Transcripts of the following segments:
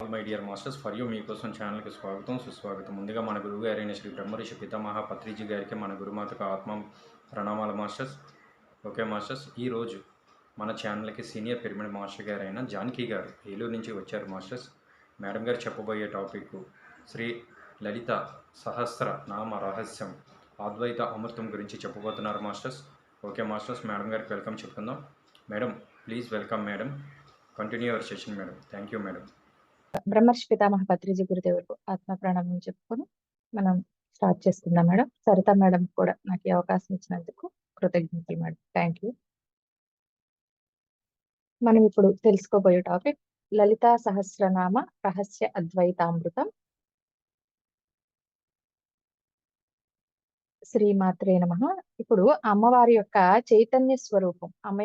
All my dear masters for you మీకోసం ఛానల్కి స్వాగతం సుస్వాగతం. ముందుగా మన గురువు గారైన శ్రీ బ్రహ్మరిషి పితామహ పత్రిజీ గారికి మన గురుమాతకు ఆత్మ ప్రణామాల మాస్టర్స్ ఓకే మాస్టర్స్ ఈరోజు మన ఛానల్కి సీనియర్ పిరమిడ్ మాస్టర్ గారైన జానకి గారు ఏలూరు నుంచి వచ్చారు మాస్టర్స్ మేడం గారు చెప్పబోయే టాపిక్ శ్రీ లలిత సహస్ర నామ రహస్యం అద్వైత అమృతం గురించి చెప్పబోతున్నారు మాస్టర్స్ ఓకే మాస్టర్స్ మేడం గారికి వెల్కమ్ చెప్తున్నాం madam please welcome madam. Continue our session madam. Thank you madam. బ్రహ్మర్షి పితామహ పత్రిజీ గురుదేవుడు ఆత్మ ప్రణామం చెప్పుకొని మనం స్టార్ట్ చేసుకుందాం మేడం. సరిత మేడం కూడా నాకు ఈ అవకాశం ఇచ్చినందుకు కృతజ్ఞతలు మేడం. థ్యాంక్ యూ మనం ఇప్పుడు తెలుసుకోబోయే టాపిక్ లలితా సహస్రనామ రహస్య అద్వైతామృతం. శ్రీమాత్రే నమ. ఇప్పుడు అమ్మవారి యొక్క చైతన్య స్వరూపం అమ్మ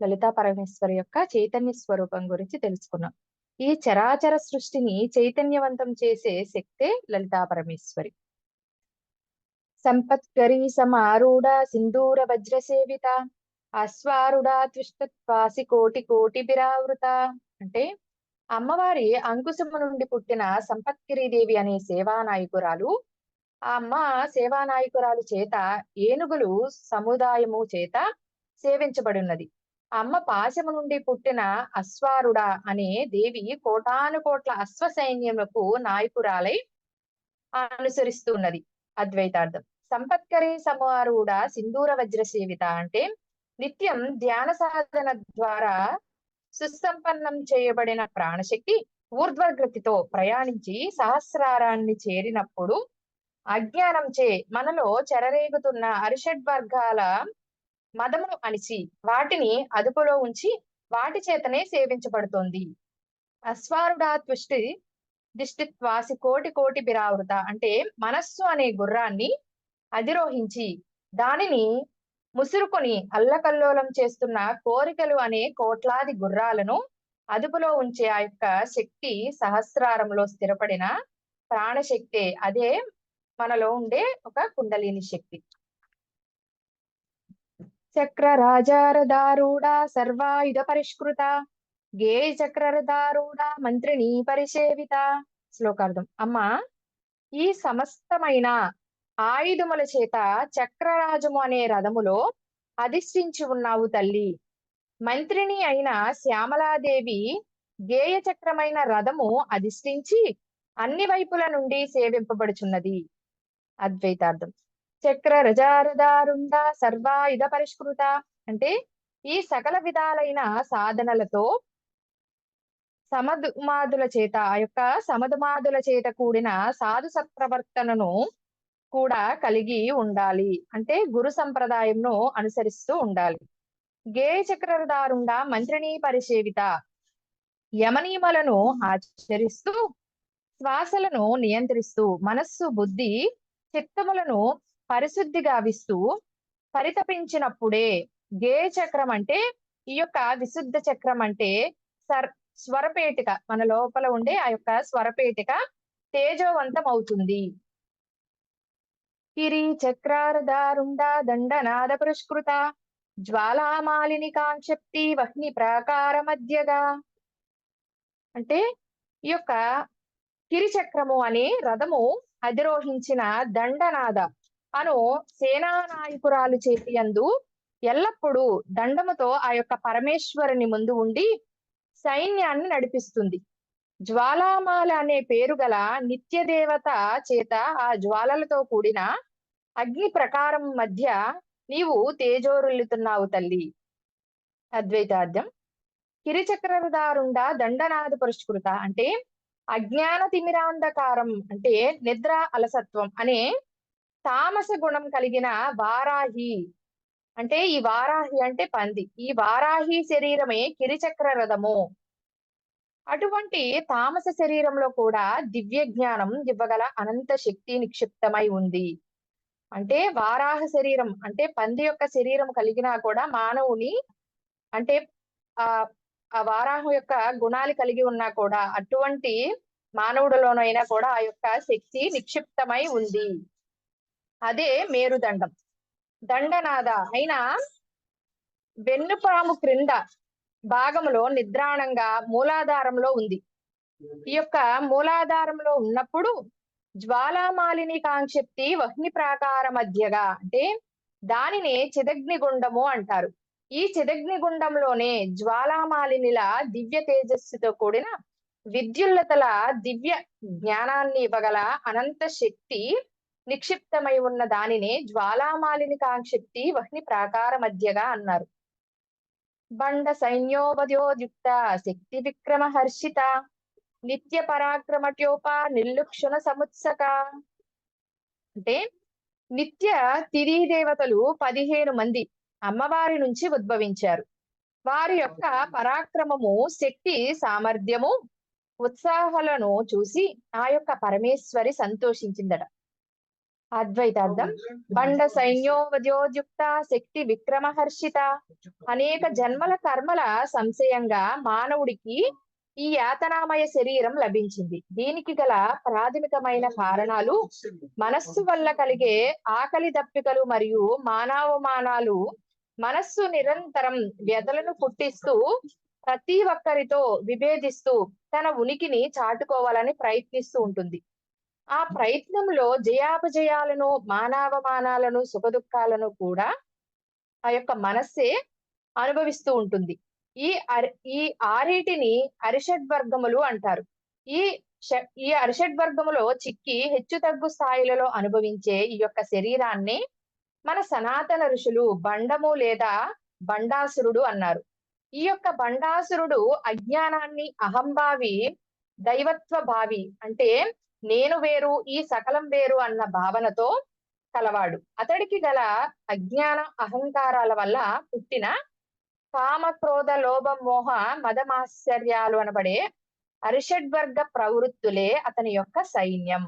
లలితా పరమేశ్వరి యొక్క చైతన్య స్వరూపం గురించి తెలుసుకున్నాం. ఈ చరాచర సృష్టిని చైతన్యవంతం చేసే శక్తే లలితా పరమేశ్వరి. సంపత్కరీ సమారూఢ సింధూర వజ్ర సేవిత అశ్వారుడ త్విష్టత్వాసి కోటి కోటి బిరావృత. అంటే అమ్మవారి అంకుశము నుండి పుట్టిన సంపత్కిరీదేవి అనే సేవానాయకురాలు ఆ అమ్మ సేవానాయకురాలు చేత ఏనుగులు సముదాయము చేత సేవించబడున్నది. అమ్మ పాశము నుండి పుట్టిన అశ్వారుడ అనే దేవి కోటాను కోట్ల అశ్వ సైన్యములకు నాయకురాలై అనుసరిస్తున్నది. అద్వైతార్థం. సంపత్కరి సమారూఢ సింధూర వజ్ర సేవిత అంటే నిత్యం ధ్యాన సాధన ద్వారా సుసంపన్నం చేయబడిన ప్రాణశక్తి ఊర్ధ్వగతితో ప్రయాణించి సహస్రారాన్ని చేరినప్పుడు అజ్ఞానం చే మనలో చెరరేగుతున్న అరిషడ్ వర్గాల మదమును అణిచి వాటిని అదుపులో ఉంచి వాటి చేతనే సేవించబడుతోంది. అశ్వారుడా తుష్టి దిష్టిత్వాసి కోటి కోటి బిరావృత అంటే మనస్సు అనే గుర్రాన్ని అధిరోహించి దానిని ముసురుకొని అల్లకల్లోలం చేస్తున్న కోరికలు అనే కోట్లాది గుర్రాలను అదుపులో ఉంచే ఆ యొక్క శక్తి సహస్రారంలో స్థిరపడిన ప్రాణశక్తే అదే మనలో ఉండే ఒక కుండలిని శక్తి. చక్రరాజారదారూఢ సర్వాయుధ పరిష్కృత గే చక్రరదారూఢ మంత్రిని పరిసేవిత. శ్లోకార్థం. అమ్మా ఈ సమస్తమైన ఆయుధముల చేత చక్రరాజము అనే రథములో అధిష్ఠించి ఉన్నావు తల్లి. మంత్రిని అయిన శ్యామలాదేవి గేయ చక్రమైన రథము అధిష్ఠించి అన్ని వైపుల నుండి సేవింపబడుచున్నది. అద్వైతార్థం. చక్ర రజారుదారుండా సర్వాయుధ పరిష్కృత. అంటే ఈ సకల విధాలైన సాధనలతో సమదుమాదుల చేత ఆ యొక్క సమదుమాదుల చేత కూడిన సాధు సత్ప్రవర్తనను కూడా కలిగి ఉండాలి. అంటే గురు సంప్రదాయంను అనుసరిస్తూ ఉండాలి. గే చక్రదారుండ మంత్రిని పరిసేవిత యమనియమలను ఆచరిస్తూ శ్వాసలను నియంత్రిస్తూ మనస్సు బుద్ధి చిత్తములను పరిశుద్ధి గావిస్తూ పరితపించినప్పుడే గే చక్రం అంటే ఈ యొక్క విశుద్ధ చక్రం అంటే సర్ స్వరపేటిక మన లోపల ఉండే ఆ యొక్క స్వరపేటిక తేజోవంతం అవుతుంది కిరి చక్రారదారుండా దండనాద పురస్కృత జ్వాలామాలిని కాంక్షప్తి వహ్ని ప్రాకార మధ్యగా. అంటే ఈ యొక్క కిరిచక్రము అనే రథము అధిరోహించిన దండనాద అను సేనానాయకురాలు చేతియందు ఎల్లప్పుడూ దండముతో ఆ యొక్క పరమేశ్వరుని ముందు ఉండి సైన్యాన్ని నడిపిస్తుంది. జ్వాలామాల అనే పేరు గల నిత్య దేవత చేత ఆ జ్వాలలతో కూడిన అగ్ని ప్రకారం మధ్య నీవు తేజోరుల్లుతున్నావు తల్లి. అద్వైతాద్యం కిరిచక్రదారుండ దండనాద పురస్కృత అంటే అజ్ఞాన తిమిరాంధకారం అంటే నిద్ర అలసత్వం అనే తామస గుణం కలిగిన వారాహి. అంటే ఈ వారాహి అంటే పంది. ఈ వారాహి శరీరమే కిరిచక్ర రథము. అటువంటి తామస శరీరంలో కూడా దివ్య జ్ఞానం ఇవ్వగల అనంత శక్తి నిక్షిప్తమై ఉంది. అంటే వారాహ శరీరం అంటే పంది యొక్క శరీరం కలిగినా కూడా మానవుని అంటే ఆ ఆ వారాహం యొక్క గుణాలు కలిగి ఉన్నా కూడా అటువంటి మానవుడిలోనైనా కూడా ఆ యొక్క శక్తి నిక్షిప్తమై ఉంది. అదే మేరుదండం. దండనాద అయినా వెన్నుపాము క్రింద భాగంలో నిద్రాణంగా మూలాధారంలో ఉంది. ఈ యొక్క మూలాధారంలో ఉన్నప్పుడు జ్వాలామాలిని కాంక్షప్తి వహ్ని ప్రాకార మధ్యగా అంటే దానిని చిదగ్నిగుండము అంటారు. ఈ చిదగ్నిగుండంలోనే జ్వాలామాలినిల దివ్య తేజస్సుతో కూడిన విద్యుల్లతల దివ్య జ్ఞానాన్ని ఇవ్వగల అనంత శక్తి నిక్షిప్తమై ఉన్న దానినే జ్వాలామాలిని కాంక్షిప్తి వహ్ని ప్రాకార మధ్యగా అన్నారు. బండ సైన్యోపద్యోయుక్త శక్తి విక్రమ హర్షిత నిత్య పరాక్రమట్యోప నిర్లుక్షణ సముత్సక. అంటే నిత్య తిరి దేవతలు పదిహేను మంది అమ్మవారి నుంచి ఉద్భవించారు. వారి యొక్క పరాక్రమము శక్తి సామర్థ్యము ఉత్సాహాలను చూసి ఆ యొక్క పరమేశ్వరి సంతోషించిందట. అద్వైతార్థం. బండ సైన్యోవద్యోయుక్త శక్తి విక్రమహర్షిత. అనేక జన్మల కర్మల సంశయంగా మానవుడికి ఈ యాతనామయ శరీరం లభించింది. దీనికి గల ప్రాథమికమైన కారణాలు మనస్సు వల్ల కలిగే ఆకలి దప్పికలు మరియు మానవమానాలు మనస్సు నిరంతరం వ్యధలను పుట్టిస్తూ ప్రతి ఒక్కరితో విభేదిస్తూ తన ఉనికిని చాటుకోవాలని ప్రయత్నిస్తూ ఉంటుంది. ఆ ప్రయత్నంలో జయాపజయాలను మానవమానాలను సుఖదుఖాలను కూడా ఆ యొక్క మనస్సే అనుభవిస్తూ ఉంటుంది. ఈ అరి ఈ ఆరేటిని అరిషడ్ వర్గములు అంటారు. ఈ ఈ అరిషడ్ వర్గములో చిక్కి హెచ్చు తగ్గు స్థాయిలలో అనుభవించే ఈ యొక్క శరీరాన్ని మన సనాతన ఋషులు బండము లేదా బండాసురుడు అన్నారు. ఈ యొక్క బండాసురుడు అజ్ఞానాన్ని అహంభావి దైవత్వ భావి అంటే నేను వేరు ఈ సకలం వేరు అన్న భావనతో కలవాడు. అతడికి గల అజ్ఞాన అహంకారాల వల్ల పుట్టిన కామ క్రోధ లోభ మోహ మదమాశ్చర్యాలు అనబడే అరిషడ్వర్గ ప్రవృత్తులే అతని యొక్క సైన్యం.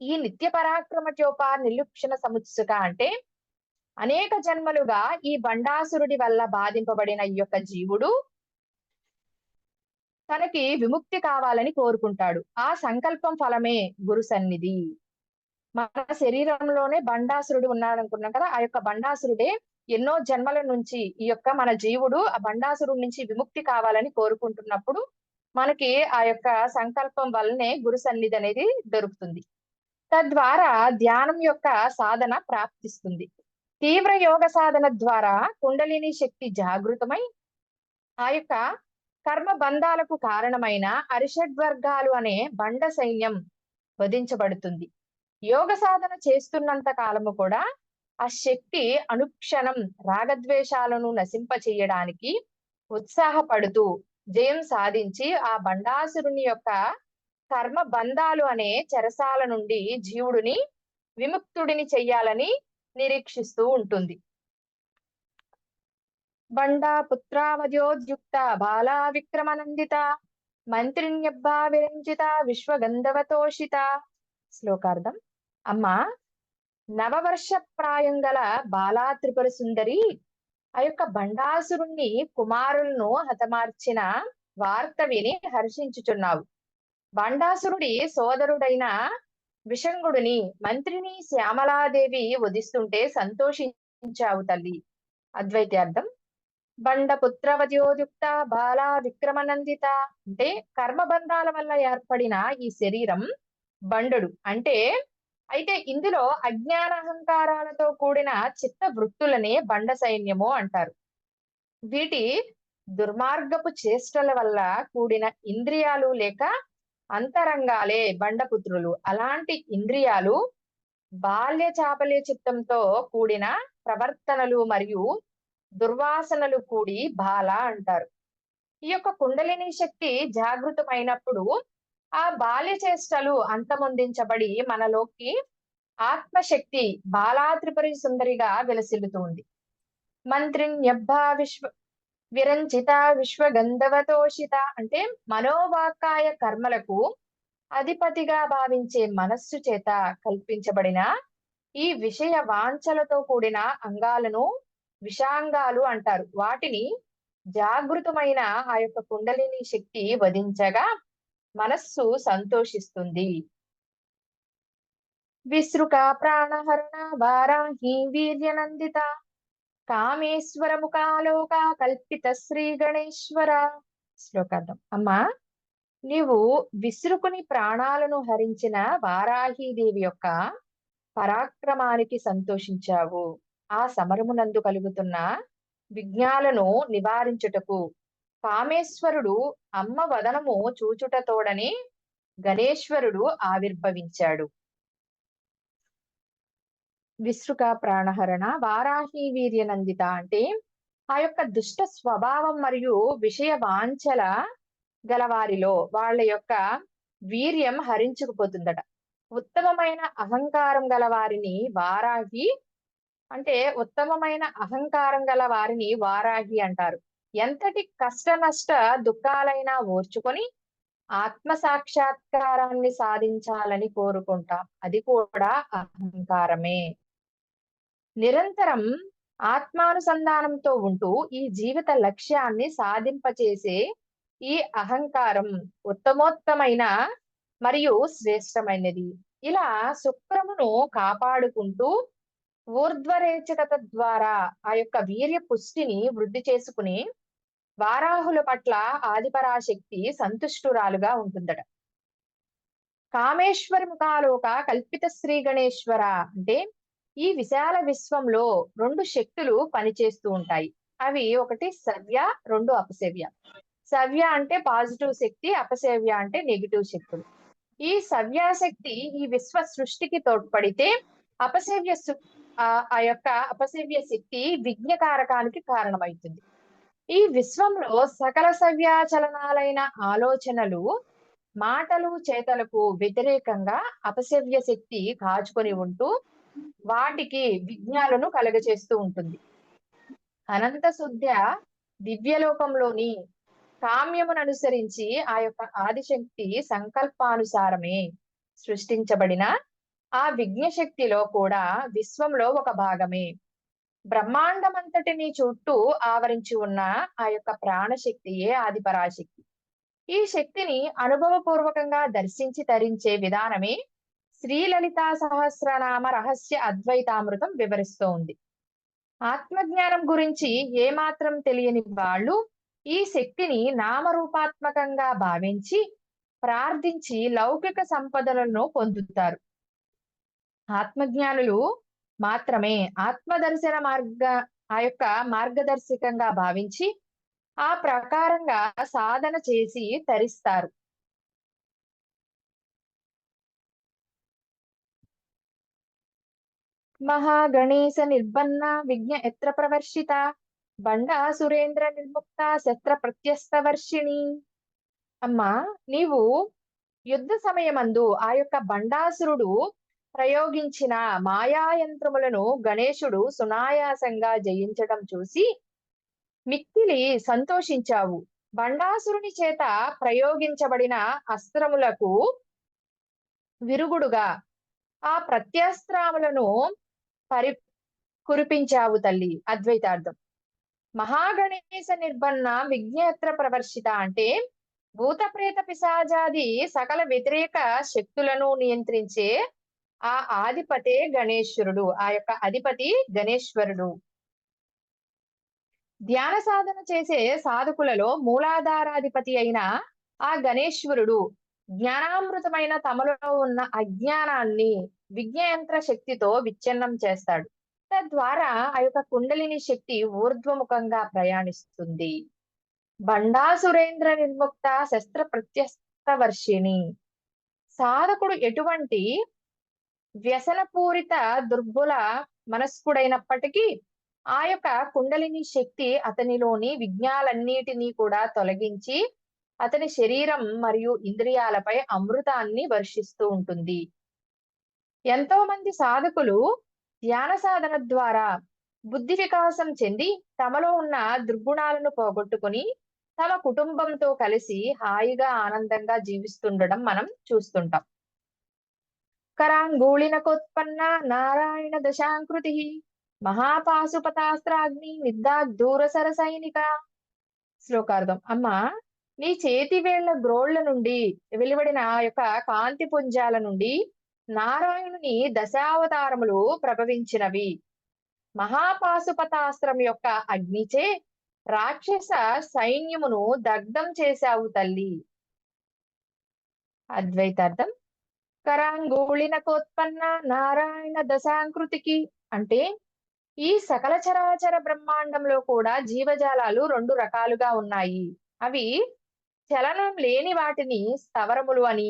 ఈ నిత్య పరాక్రమచోప నిలుక్షణ సముత్సుక అంటే అనేక జన్మలుగా ఈ బండాసురుడి వల్ల బాధింపబడిన ఈ యొక్క జీవుడు తనకి విముక్తి కావాలని కోరుకుంటాడు. ఆ సంకల్పం ఫలమే గురు సన్నిధి. మన శరీరంలోనే బండాసురుడు ఉన్నాడు అనుకున్నాం కదా ఆ యొక్క బండాసురుడే ఎన్నో జన్మల నుంచి ఈ యొక్క మన జీవుడు ఆ బండాసురుడి నుంచి విముక్తి కావాలని కోరుకుంటున్నప్పుడు మనకి ఆ యొక్క సంకల్పం వల్లనే గురు సన్నిధి అనేది దొరుకుతుంది. తద్వారా ధ్యానం యొక్క సాధన ప్రాప్తిస్తుంది. తీవ్ర యోగ సాధన ద్వారా కుండలిని శక్తి జాగృతమై ఆ యొక్క కర్మ బంధాలకు కారణమైన అరిషడ్వర్గాలు అనే బండ సైన్యం వధించబడుతుంది. యోగ సాధన చేస్తున్నంత కాలము కూడా ఆ శక్తి అనుక్షణం రాగద్వేషాలను నశింప చేయడానికి ఉత్సాహపడుతూ జయం సాధించి ఆ బండాసురుని యొక్క కర్మ బంధాలు అనే చెరసాల నుండి జీవుడిని విముక్తుడిని చెయ్యాలని నిరీక్షిస్తూ ఉంటుంది. బండా పుత్రావధ్యోద్యుక్త బాలా విక్రమనందిత మంత్రిణ్యబ్బా విరంజిత విశ్వగంధవతోషిత. శ్లోకార్థం. అమ్మా నవవర్ష ప్రాయం గల బాలా త్రిపుర సుందరి ఆ యొక్క బండాసురుణ్ణి కుమారులను హతమార్చిన వార్త విని హర్షించుచున్నావు. బండాసురుడి సోదరుడైన విషంగుడిని మంత్రిని శ్యామలాదేవి వధిస్తుంటే సంతోషించావు తల్లి. అద్వైతార్థం. బండ పుత్రవద్యోయుక్త బాల విక్రమనందిత అంటే కర్మబంధాల వల్ల ఏర్పడిన ఈ శరీరం బండడు. అంటే అయితే ఇందులో అజ్ఞాన అహంకారాలతో కూడిన చిత్త వృత్తులనే బండ సైన్యము అంటారు. వీటి దుర్మార్గపు చేష్టల వల్ల కూడిన ఇంద్రియాలు లేక అంతరంగాలే బండపుత్రులు. అలాంటి ఇంద్రియాలు బాల్య చాపల్య చిత్తంతో కూడిన ప్రవర్తనలు మరియు దుర్వాసనలు కూడి బాల అంటారు. ఈ యొక్క కుండలిని శక్తి జాగృతమైనప్పుడు ఆ బాల్య చేష్టలు అంతమొందించబడి మనలోకి ఆత్మశక్తి బాలాత్రిపురి సుందరిగా విలసిల్లుతుంది. మంత్రిణ్యబ్బా విశ్వ విరంచిత విశ్వగంధవతోషిత అంటే మనోవాకాయ కర్మలకు అధిపతిగా భావించే మనస్సు చేత కల్పించబడిన ఈ విషయ వాంఛలతో కూడిన అంగాలను విషాంగాలు అంటారు. వాటిని జాగృతమైన ఆ యొక్క కుండలిని శక్తి వధించగా మనస్సు సంతోషిస్తుంది. విసృక ప్రాణహరణ వారాహి వీర్యనందిత కామేశ్వర ముఖాలోక కల్పిత శ్రీ గణేశ్వర. శ్లోకార్థం అమ్మా నీవు విసురుకుని ప్రాణాలను హరించిన వారాహీదేవి యొక్క పరాక్రమానికి సంతోషించావు. ఆ సమరమునందు కలుగుతున్న విఘ్నాలను నివారించుటకు కామేశ్వరుడు అమ్మ వదనము చూచుటతోడని గణేశ్వరుడు ఆవిర్భవించాడు. విసృక ప్రాణహరణ వారాహి వీర్యనందిత అంటే ఆ యొక్క దుష్ట స్వభావం మరియు విషయ వాంఛల గలవారిలో వాళ్ళ యొక్క వీర్యం హరించుకుపోతుందట. ఉత్తమమైన అహంకారం గల వారిని వారాహి అంటే ఉత్తమమైన అహంకారం గల వారిని వారాహి అంటారు. ఎంతటి కష్ట నష్ట దుఃఖాలైనా ఓర్చుకొని ఆత్మ సాక్షాత్కారాన్ని సాధించాలని కోరుకుంటాం. అది కూడా అహంకారమే. నిరంతరం ఆత్మానుసంధానంతో ఉంటూ ఈ జీవిత లక్ష్యాన్ని సాధింపచేసే ఈ అహంకారం ఉత్తమోత్తమైన మరియు శ్రేష్టమైనది. ఇలా శుక్రమును కాపాడుకుంటూ ఊర్ధ్వరేచకత ద్వారా ఆ యొక్క వీర్య పుష్టిని వృద్ధి చేసుకుని వారాహుల పట్ల ఆదిపరాశక్తి సంతుష్టురాలుగా ఉంటుందట. కామేశ్వర ముఖాలోక కల్పిత శ్రీ గణేశ్వర అంటే ఈ విశాల విశ్వంలో రెండు శక్తులు పనిచేస్తూ ఉంటాయి. అవి ఒకటి సవ్య రెండు అపసవ్య. సవ్య అంటే పాజిటివ్ శక్తి అపసేవ్య అంటే నెగిటివ్ శక్తులు. ఈ సవ్యాశక్తి ఈ విశ్వ సృష్టికి తోడ్పడితే అపసేవ్య ఆ ఆ యొక్క అపసవ్య శక్తి విఘ్నకారకానికి కారణమవుతుంది. ఈ విశ్వంలో సకల సవ్యాచలనాలైన ఆలోచనలు మాటలు చేతలకు వ్యతిరేకంగా అపసవ్య శక్తి కాచుకొని ఉంటూ వాటికి విజ్ఞాలను కలగచేస్తూ ఉంటుంది. అనంత శుద్ధ దివ్యలోకంలోని కామ్యమును అనుసరించి ఆ యొక్క ఆదిశక్తి సంకల్పానుసారమే సృష్టించబడిన ఆ విఘ్నశక్తిలో కూడా విశ్వంలో ఒక భాగమే. బ్రహ్మాండమంతటిని చుట్టూ ఆవరించి ఉన్న ఆ యొక్క ప్రాణశక్తియే ఆదిపరాశక్తి. ఈ శక్తిని అనుభవపూర్వకంగా దర్శించి తరించే విధానమే శ్రీలలితా సహస్రనామ రహస్య అద్వైతామృతం వివరిస్తోంది ఆత్మజ్ఞానం గురించి ఏమాత్రం తెలియని వాళ్ళు ఈ శక్తిని నామరూపాత్మకంగా భావించి ప్రార్థించి లౌకిక సంపదలను పొందుతారు. ఆత్మజ్ఞానులు మాత్రమే ఆత్మదర్శన మార్గ ఆ యొక్క మార్గదర్శకంగా భావించి ఆ ప్రకారంగా సాధన చేసి తరిస్తారు. మహాగణేశ నిర్బన్న విజ్ఞ ఎత్ర ప్రవర్షిత బండా సురేంద్ర నిర్ముక్త శస్త్ర ప్రత్యస్తవర్షిణి అమ్మా నీవు యుద్ధ సమయమందు ఆ యొక్క బండాసురుడు ప్రయోగించిన మాయాయంత్రములను గణేశుడు సునాయాసంగా జయించడం చూసి మిక్కిలి సంతోషించావు. బండాసురుని చేత ప్రయోగించబడిన అస్త్రములకు విరుగుడుగా ఆ ప్రత్యస్త్రాములను పరి కురిపించావు తల్లి అద్వైతార్థం. మహాగణేశ నిర్బన్న విజ్ఞేత్ర ప్రవర్షిత అంటే భూత ప్రేత పిశాజాది సకల వ్యతిరేక శక్తులను నియంత్రించే ఆ ఆధిపతే గణేశ్వరుడు ఆ యొక్క అధిపతి గణేశ్వరుడు. ధ్యాన సాధన చేసే సాధకులలో మూలాధారాధిపతి అయిన ఆ గణేశ్వరుడు జ్ఞానామృతమైన తమలో ఉన్న అజ్ఞానాన్ని విజ్ఞయంత్ర శక్తితో విచ్ఛిన్నం చేస్తాడు. తద్వారా ఆ యొక్క కుండలిని శక్తి ఊర్ధ్వముఖంగా ప్రయాణిస్తుంది. బండాసురేంద్ర నిర్ముక్త శస్త్ర ప్రత్యస్త వర్షిణి. సాధకుడు ఎటువంటి వ్యసనపూరిత దుర్బుల మనస్కుడైనప్పటికీ ఆ యొక్క కుండలిని శక్తి అతనిలోని విజ్ఞాలన్నిటినీ కూడా తొలగించి అతని శరీరం మరియు ఇంద్రియాలపై అమృతాన్ని వర్షిస్తూ ఉంటుంది. ఎంతో మంది సాధకులు ధ్యాన సాధన ద్వారా బుద్ధి వికాసం చెంది తమలో ఉన్న దుర్గుణాలను పోగొట్టుకుని తమ కుటుంబంతో కలిసి హాయిగా ఆనందంగా జీవిస్తుండడం మనం చూస్తుంటాం. కరాంగూళినకోత్పన్న నారాయణ దశాంకృతి మహాపాశుపతాస్త్రాగ్ని నిద్దాదూర సైనిక. శ్లోకార్థం. అమ్మ నీ చేతి వేళ్ళ గ్రోళ్ళ నుండి వెలువడిన ఆ యొక్క కాంతి పుంజాల నుండి నారాయణుని దశావతారములు ప్రభవించినవి. మహాపాశుపతాస్త్రం యొక్క అగ్నిచే రాక్షస సైన్యమును దగ్ధం చేశావు తల్లి. అద్వైతార్థం. కరాంగూళినకోత్పన్న నారాయణ దశాంకృతికి. అంటే ఈ సకల చరాచర బ్రహ్మాండంలో కూడా జీవజాలాలు రెండు రకాలుగా ఉన్నాయి. అవి చలనం లేని వాటిని స్థవరములు అని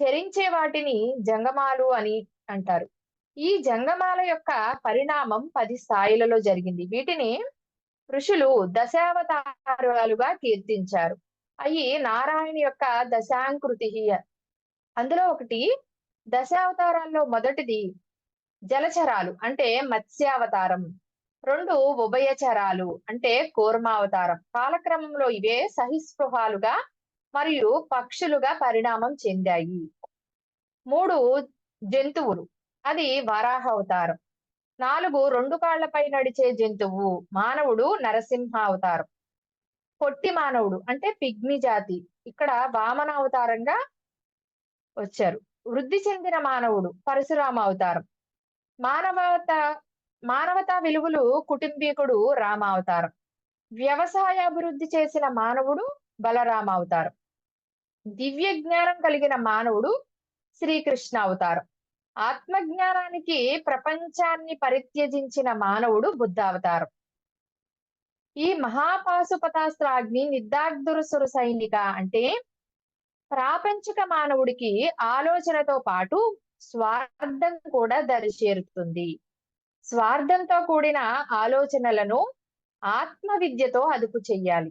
చరించే వాటిని జంగమాలు అని అంటారు. ఈ జంగమాల యొక్క పరిణామం పది స్థాయిలలో జరిగింది. వీటిని ఋషులు దశావతారాలుగా కీర్తించారు. అవి నారాయణ యొక్క దశాంకృతి అందులో ఒకటి దశావతారాల్లో మొదటిది జలచరాలు అంటే మత్స్యావతారం. రెండు ఉభయచరాలు అంటే కూర్మావతారం. కాలక్రమంలో ఇవే సహిస్పృహాలుగా మరియు పక్షులుగా పరిణామం చెందాయి. మూడు జంతువులు అది వరాహ అవతారం నాలుగు రెండు కాళ్ళపై నడిచే జంతువు మానవుడు నరసింహ అవతారం పొట్టి మానవుడు అంటే పిగ్మి జాతి. ఇక్కడ వామన అవతారంగా వచ్చారు. వృద్ధి చెందిన మానవుడు పరశురామ అవతారం మానవత మానవతా విలువలు కుటుంబీకుడు రామావతారం. వ్యవసాయ అభివృద్ధి చేసిన మానవుడు బలరామ అవతారం దివ్య జ్ఞానం కలిగిన మానవుడు శ్రీకృష్ణ అవతారం ఆత్మజ్ఞానానికి ప్రపంచాన్ని పరిత్యజించిన మానవుడు బుద్ధావతారం. ఈ మహాపాశుపతాస్త్రాగ్ని నిర్దాగ్దురసుర సైనిక అంటే ప్రాపంచిక మానవుడికి ఆలోచనతో పాటు స్వార్థం కూడా దరిచేరుతుంది స్వార్థంతో కూడిన ఆలోచనలను ఆత్మ విద్యతో అదుపు చెయ్యాలి.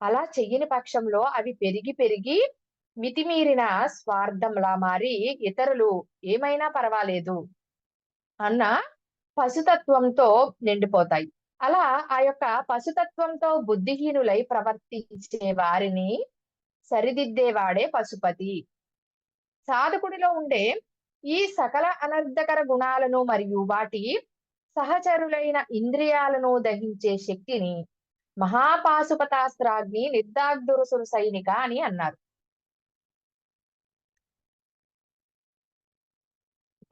అలా చెయ్యని పక్షంలో అవి పెరిగి పెరిగి మితిమీరిన స్వార్థంలా మారి ఇతరులు ఏమైనా పర్వాలేదు అన్న పశుతత్వంతో నిండిపోతాయి. అలా ఆ యొక్క పశుతత్వంతో బుద్ధిహీనులై ప్రవర్తించే వారిని సరిదిద్దేవాడే పశుపతి. సాధకుడిలో ఉండే ఈ సకల అనర్థకర గుణాలను మరియు వాటి సహచరులైన ఇంద్రియాలను దహించే శక్తిని మహాపాశుపతాస్త్రాగ్ని నిర్దాగ్దురుసురు సైనిక అని అన్నారు.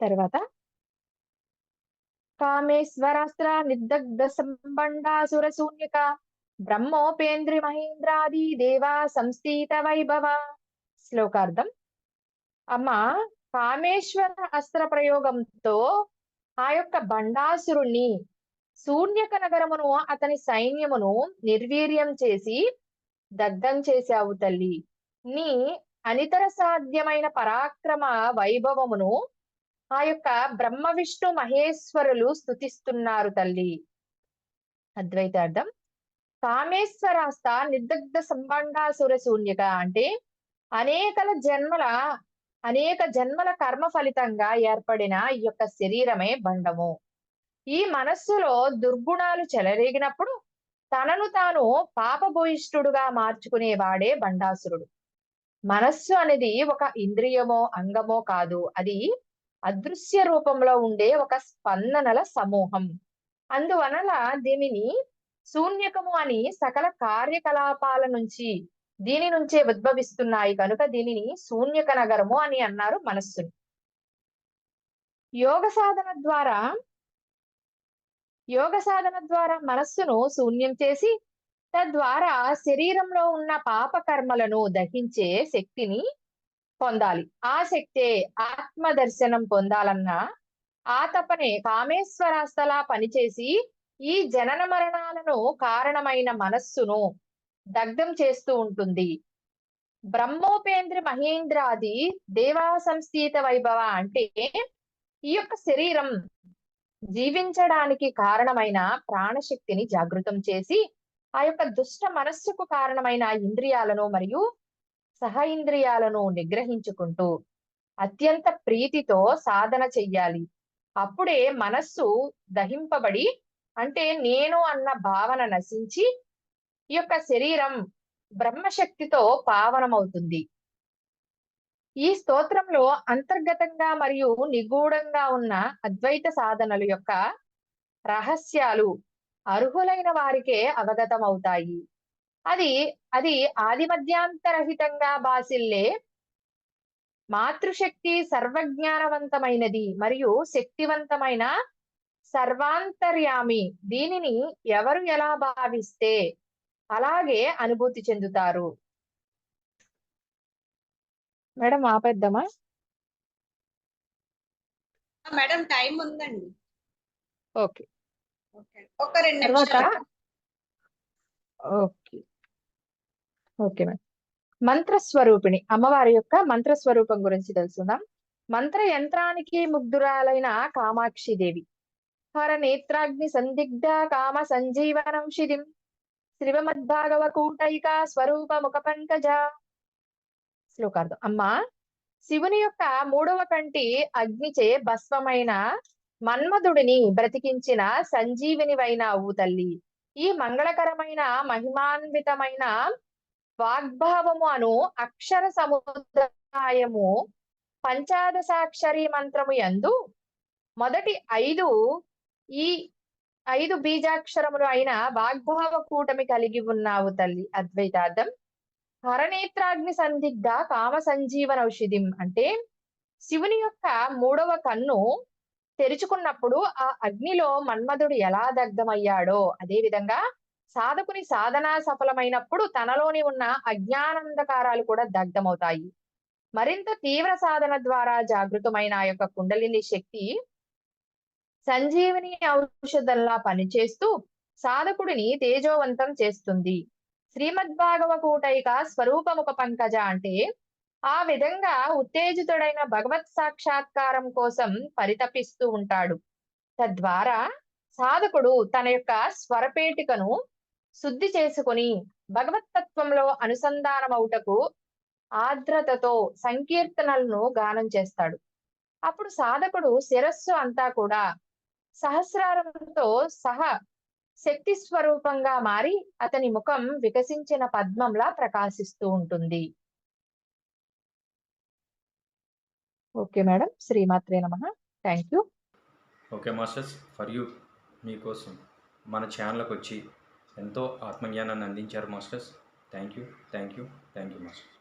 తర్వాత కామేశ్వరాస్త్ర నిర్దగ్ధ సంబండాసుర శూన్యక బ్రహ్మోపేంద్రి మహేంద్రాది దేవా సంస్థిత వైభవ. శ్లోకార్థం. అమ్మ కామేశ్వర అస్త్ర ప్రయోగంతో ఆ యొక్క బండాసురుణ్ణి శూన్యక నగరమును అతని సైన్యమును నిర్వీర్యం చేసి దగ్ధం చేశావు తల్లి. నీ అనితర సాధ్యమైన పరాక్రమ వైభవమును ఆ యొక్క బ్రహ్మ విష్ణు మహేశ్వరులు స్తుతిస్తున్నారు తల్లి. అద్వైతార్థం. కామేశ్వరాస్త నిర్దగ్ధ సంబంధాసుర శూన్యక అంటే అనేకల జన్మల అనేక జన్మల కర్మ ఫలితంగా ఏర్పడిన ఈ యొక్క శరీరమే బండము ఈ మనస్సులో దుర్గుణాలు చెలరేగినప్పుడు తనను తాను పాపభూయిష్ఠుడుగా మార్చుకునేవాడే బండాసురుడు మనస్సు అనేది ఒక ఇంద్రియమో అంగమో కాదు. అది అదృశ్య రూపంలో ఉండే ఒక స్పందనల సమూహం. అందువలన దీనిని శూన్యకము అని సకల కార్యకలాపాల నుంచి దీని నుంచే ఉద్భవిస్తున్నాయి. కనుక దీనిని శూన్యక నగరము అని అన్నారు మనస్సుని. యోగ సాధన ద్వారా యోగ సాధన ద్వారా మనస్సును శూన్యం చేసి తద్వారా శరీరంలో ఉన్న పాప కర్మలను దహించే శక్తిని పొందాలి. ఆ శక్తే ఆత్మ దర్శనం పొందాలన్న ఆ తపనే కామేశ్వరాస్తలా పనిచేసి ఈ జనన మరణాలను కారణమైన మనస్సును దగ్ధం చేస్తూ ఉంటుంది. బ్రహ్మోపేంద్ర మహేంద్రాది దేవా సంస్థిత వైభవ అంటే ఈ యొక్క శరీరం జీవించడానికి కారణమైన ప్రాణశక్తిని జాగృతం చేసి ఆ యొక్క దుష్ట మనస్సుకు కారణమైన ఇంద్రియాలను మరియు సహ ఇంద్రియాలను నిగ్రహించుకుంటూ అత్యంత ప్రీతితో సాధన చెయ్యాలి. అప్పుడే మనస్సు దహింపబడి అంటే నేను అన్న భావన నశించి ఈ యొక్క శరీరం బ్రహ్మశక్తితో పావనమవుతుంది. ఈ స్తోత్రంలో అంతర్గతంగా మరియు నిగూఢంగా ఉన్న అద్వైత సాధనల యొక్క రహస్యాలు అర్హులైన వారికే అవగతం అవుతాయి అది అది ఆది మధ్యాంతరహితంగా బాసిల్లే మాతృశక్తి సర్వజ్ఞానవంతమైనది మరియు శక్తివంతమైన సర్వాంతర్యామి. దీనిని ఎవరు ఎలా భావిస్తే అలాగే అనుభూతి చెందుతారు. మేడం ఆపేద్దామా? మేడం టైం ఉందండి. ఓకే. ఒక రెండు తర్వాత? నిమిషాలు. ఓకే. Okay madam. మంత్రస్వరూపిణి. అమ్మవారి యొక్క మంత్రస్వరూపం గురించి తెలుసుకుందాం. మంత్ర యంత్రానికి ముగ్ధురాలైన కామాక్షి దేవి హర నేత్రాగ్ని సందిగ్ధ కామ సంజీవనం శిరిం శ్రీవమద్భాగవ కూటైక స్వరూప ముఖ పంకజ శ్లోకార్థం. అమ్మా శివుని యొక్క మూడవ కంటి అగ్నిచే భస్వమైన మన్మధుడిని బ్రతికించిన సంజీవినివైన అవు తల్లి. ఈ మంగళకరమైన మహిమాన్వితమైన వాగ్భావము అను అక్షర సముదాయము పంచాదశాక్షరి మంత్రము యందు మొదటి ఐదు ఈ ఐదు బీజాక్షరములు అయిన వాగ్భావ కూటమి కలిగి ఉన్నావు తల్లి అద్వైతార్థం. హరనేత్రాగ్ని సందిగ్ధ కామ సంజీవన ఔషధిం. అంటే శివుని యొక్క మూడవ కన్ను తెరుచుకున్నప్పుడు ఆ అగ్నిలో మన్మధుడు ఎలా దగ్ధమయ్యాడో అదే విధంగా సాధకుని సాధన సఫలమైనప్పుడు తనలోని ఉన్న అజ్ఞానంధకారాలు కూడా దగ్ధమవుతాయి. మరింత తీవ్ర సాధన ద్వారా జాగృతమైన ఆ యొక్క కుండలిని శక్తి సంజీవిని ఔషధంలా పనిచేస్తూ సాధకుడిని తేజోవంతం చేస్తుంది. శ్రీమద్భాగవ కూటైక స్వరూపముఖ పంకజ అంటే ఆ విధంగా ఉత్తేజితుడైన భగవత్ సాక్షాత్కారం కోసం పరితపిస్తూ ఉంటాడు. తద్వారా సాధకుడు తన యొక్క స్వరపేటికను శుద్ధి చేసుకుని భగవతత్వంలో అనుసంధానమవుటకు ఆర్ద్రతతో సంకీర్తనలను గానం చేస్తాడు. అప్పుడు సాధకుడు శిరస్సు అంతా కూడా సహస్రారంతో సహా శక్తి స్వరూపంగా మారి అతని ముఖం వికసించిన పద్మంలా ప్రకాశిస్తూ ఉంటుంది. Okay madam. శ్రీమాత్రే నమ. Thank you. Okay masters for you మీకోసం మన ఛానల్కి వచ్చి ఎంతో ఆత్మజ్ఞానాన్ని అందించారు masters. Thank you thank you thank you master